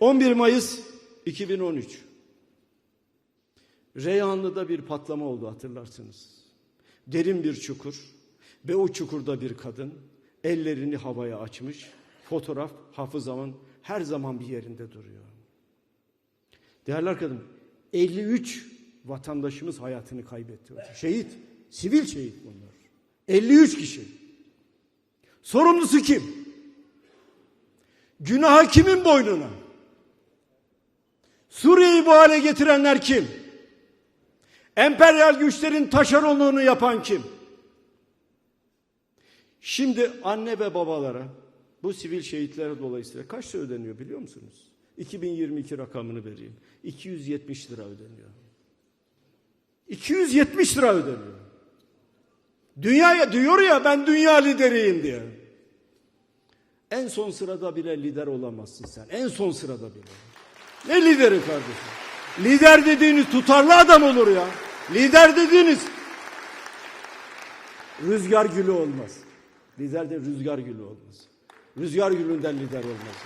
11 Mayıs 2013. Reyhanlı'da bir patlama oldu hatırlarsınız. Derin bir çukur ve o çukurda bir kadın ellerini havaya açmış. Fotoğraf hafızamın her zaman bir yerinde duruyor. Değerli arkadaşım 53 vatandaşımız hayatını kaybetti. Şehit, sivil şehit bunlar. 53 kişi. Sorumlusu kim? Günah kimin boynuna? Suriye'yi bu hale getirenler kim? Emperyal güçlerin taşeronluğunu yapan kim? Şimdi anne ve babalara bu sivil şehitlere dolayısıyla kaç lira ödeniyor biliyor musunuz? 2022 rakamını vereyim. 270 lira ödeniyor. 270 lira ödeniyor. Dünyaya diyor ya ben dünya lideriyim diye. En son sırada bile lider olamazsın sen. En son sırada bile. Ne lideri kardeşim? Lider dediğiniz tutarlı adam olur ya. Lider dediğiniz rüzgar gülü olmaz. Lider de rüzgar gülü olmaz. Rüzgar gülünden lider olmaz.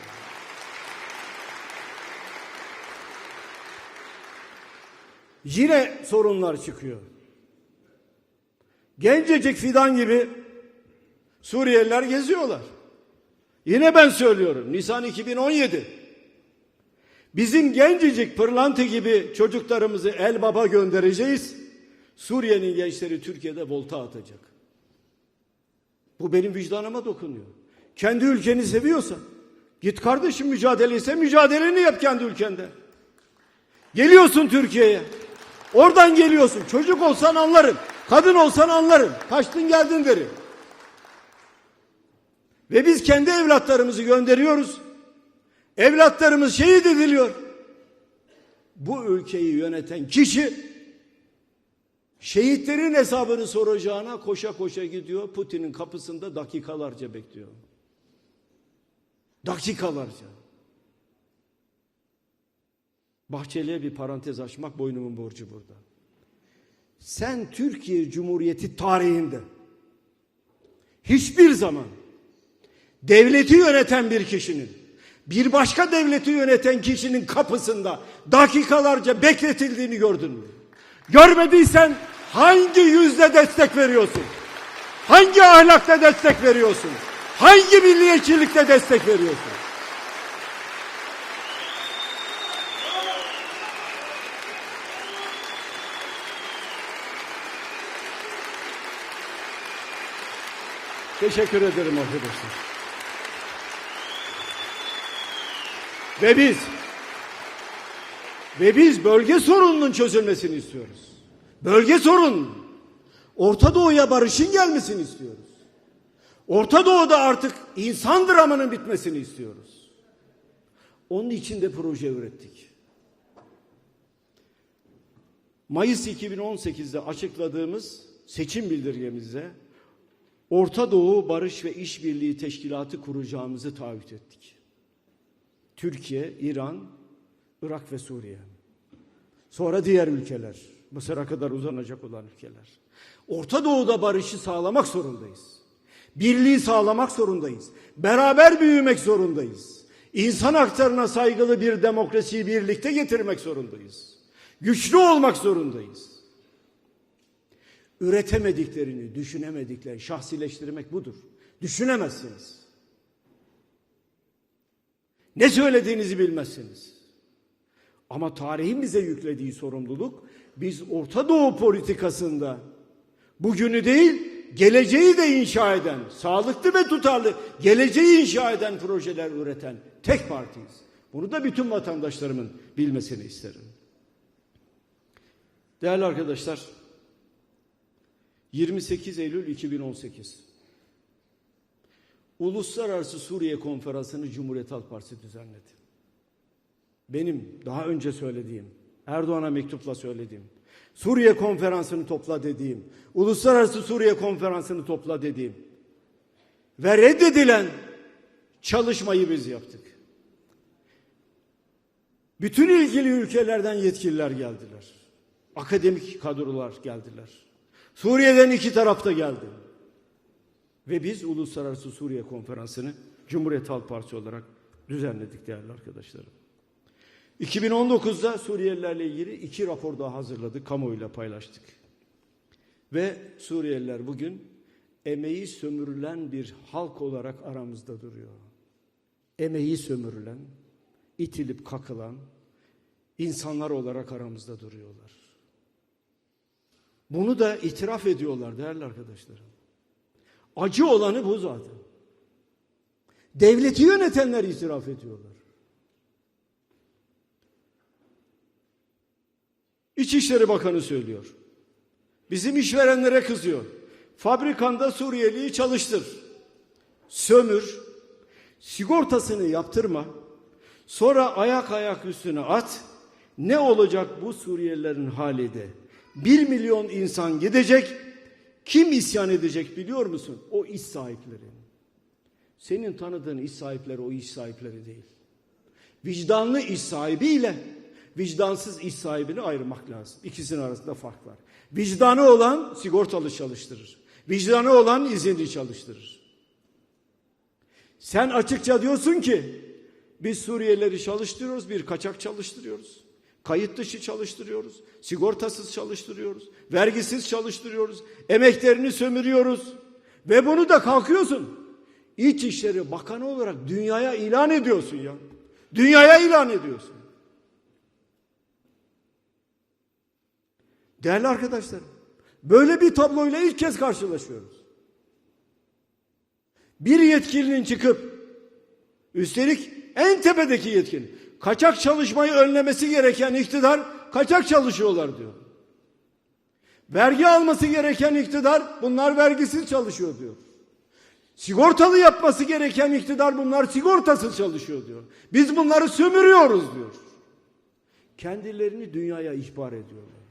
Yine sorunlar çıkıyor. Gencecik fidan gibi Suriyeliler geziyorlar. Yine ben söylüyorum Nisan 2017. Bizim gencecik pırlanta gibi çocuklarımızı el baba göndereceğiz. Suriye'nin gençleri Türkiye'de volta atacak. Bu benim vicdanıma dokunuyor. Kendi ülkeni seviyorsan git kardeşim mücadele ise mücadeleni yap kendi ülkende. Geliyorsun Türkiye'ye. Oradan geliyorsun. Çocuk olsan anlarım. Kadın olsan anlarım. Kaçtın geldin derim. Ve biz kendi evlatlarımızı gönderiyoruz. Evlatlarımız şehit ediliyor. Bu ülkeyi yöneten kişi şehitlerin hesabını soracağına koşa koşa gidiyor. Putin'in kapısında dakikalarca bekliyor. Dakikalarca. Bahçeli'ye bir parantez açmak boynumun borcu burada. Sen Türkiye Cumhuriyeti tarihinde hiçbir zaman devleti yöneten bir kişinin bir başka devleti yöneten kişinin kapısında dakikalarca bekletildiğini gördün mü? Görmediysen hangi yüzde destek veriyorsun? Hangi ahlakta destek veriyorsun? Hangi milliyetçilikte destek veriyorsun? Teşekkür ederim arkadaşlar. Ve biz ve biz bölge sorununun çözülmesini istiyoruz. Bölge sorun. Orta Doğu'ya barışın gelmesini istiyoruz. Orta Doğu'da artık insan dramının bitmesini istiyoruz. Onun için de proje ürettik. Mayıs 2018'de açıkladığımız seçim bildirgemizde Orta Doğu Barış ve İşbirliği Teşkilatı kuracağımızı taahhüt ettik. Türkiye, İran, Irak ve Suriye. Sonra diğer ülkeler, Mısır'a kadar uzanacak olan ülkeler. Orta Doğu'da barışı sağlamak zorundayız. Birliği sağlamak zorundayız. Beraber büyümek zorundayız. İnsan haklarına saygılı bir demokrasiyi birlikte getirmek zorundayız. Güçlü olmak zorundayız. Üretemediklerini, düşünemediklerini şahsileştirmek budur. Düşünemezsiniz. Ne söylediğinizi bilmezsiniz. Ama tarihin bize yüklediği sorumluluk biz Orta Doğu politikasında bugünü değil geleceği de inşa eden, sağlıklı ve tutarlı geleceği inşa eden projeler üreten tek partiyiz. Bunu da bütün vatandaşlarımın bilmesini isterim. Değerli arkadaşlar, 28 Eylül 2018 Uluslararası Suriye Konferansı'nı Cumhuriyet Halk Partisi düzenledi. Benim daha önce söylediğim, Erdoğan'a mektupla söylediğim, Suriye Konferansı'nı topla dediğim, Uluslararası Suriye Konferansı'nı topla dediğim ve reddedilen çalışmayı biz yaptık. Bütün ilgili ülkelerden yetkililer geldiler. Akademik kadrolar geldiler. Suriye'den iki tarafta geldi. Ve biz Uluslararası Suriye Konferansı'nı Cumhuriyet Halk Partisi olarak düzenledik değerli arkadaşlarım. 2019'da Suriyelilerle ilgili iki rapor daha hazırladık, kamuoyuyla paylaştık. Ve Suriyeliler bugün emeği sömürülen bir halk olarak aramızda duruyor. Emeği sömürülen, itilip kakılan insanlar olarak aramızda duruyorlar. Bunu da itiraf ediyorlar değerli arkadaşlarım. Acı olanı bu zaten. Devleti yönetenler itiraf ediyorlar. İçişleri Bakanı söylüyor. Bizim işverenlere kızıyor. Fabrikanda Suriyeliyi çalıştır. Sömür. Sigortasını yaptırma. Sonra ayak ayak üstüne at. Ne olacak bu Suriyelilerin hali de? Bir milyon insan gidecek. Kim isyan edecek biliyor musun? O iş sahipleri. Senin tanıdığın iş sahipleri o iş sahipleri değil. Vicdanlı iş sahibiyle vicdansız iş sahibini ayırmak lazım. İkisinin arasında fark var. Vicdanı olan sigortalı çalıştırır. Vicdanı olan izinli çalıştırır. Sen açıkça diyorsun ki biz Suriyelileri çalıştırıyoruz, bir kaçak çalıştırıyoruz. Kayıt dışı çalıştırıyoruz, sigortasız çalıştırıyoruz, vergisiz çalıştırıyoruz, emeklerini sömürüyoruz. Ve bunu da kalkıyorsun. İçişleri Bakanı olarak dünyaya ilan ediyorsun ya. Dünyaya ilan ediyorsun. Değerli arkadaşlarım, böyle bir tabloyla ilk kez karşılaşıyoruz. Bir yetkilinin çıkıp, üstelik en tepedeki yetkili, kaçak çalışmayı önlemesi gereken iktidar, kaçak çalışıyorlar diyor. Vergi alması gereken iktidar, bunlar vergisiz çalışıyor diyor. Sigortalı yapması gereken iktidar, bunlar sigortasız çalışıyor diyor. Biz bunları sömürüyoruz diyor. Kendilerini dünyaya ihbar ediyorlar.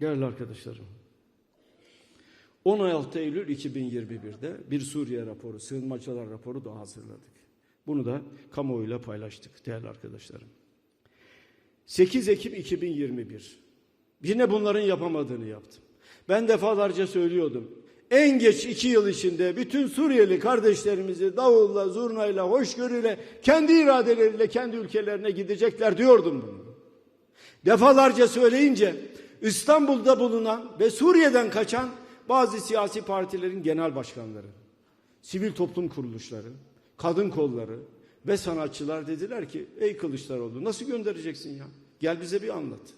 Değerli arkadaşlarım. 16 Eylül 2021'de bir Suriye raporu, sığınmacılar raporu da hazırladık. Bunu da kamuoyuyla paylaştık değerli arkadaşlarım. 8 Ekim 2021. Yine bunların yapamadığını yaptım. Ben defalarca söylüyordum. En geç iki yıl içinde bütün Suriyeli kardeşlerimizi davulla, zurnayla, hoşgörüyle, kendi iradeleriyle kendi ülkelerine gidecekler diyordum bunu. Defalarca söyleyince İstanbul'da bulunan ve Suriye'den kaçan bazı siyasi partilerin genel başkanları, sivil toplum kuruluşları, kadın kolları ve sanatçılar dediler ki ey Kılıçdaroğlu nasıl göndereceksin ya? Gel bize bir anlat.